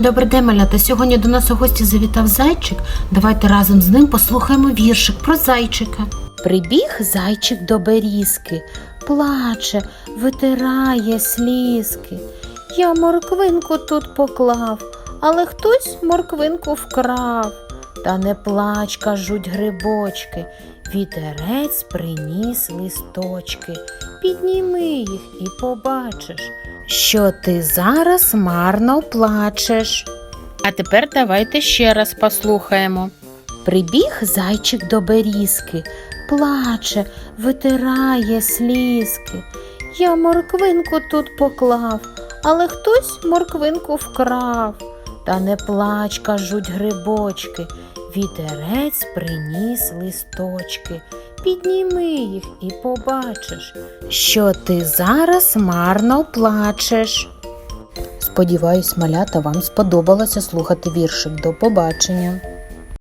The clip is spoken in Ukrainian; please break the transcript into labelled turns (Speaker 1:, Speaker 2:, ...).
Speaker 1: Добрий день, малята. Сьогодні до нас у гості завітав зайчик. Давайте разом з ним послухаємо віршик про зайчика. Прибіг зайчик до берізки, плаче, витирає слізки. Я морквинку тут поклав, але хтось морквинку вкрав. Та не плач, кажуть грибочки, вітерець приніс листочки. Підніми їх і побачиш, що ти зараз марно плачеш. А тепер давайте ще раз послухаємо. Прибіг зайчик до берізки, плаче, витирає слізки. Я морквинку тут поклав, але хтось морквинку вкрав. Та не плач, кажуть грибочки, вітерець приніс листочки. Підніми їх і побачиш, що ти зараз марно плачеш. Сподіваюсь, малята, вам сподобалося слухати віршик. До побачення.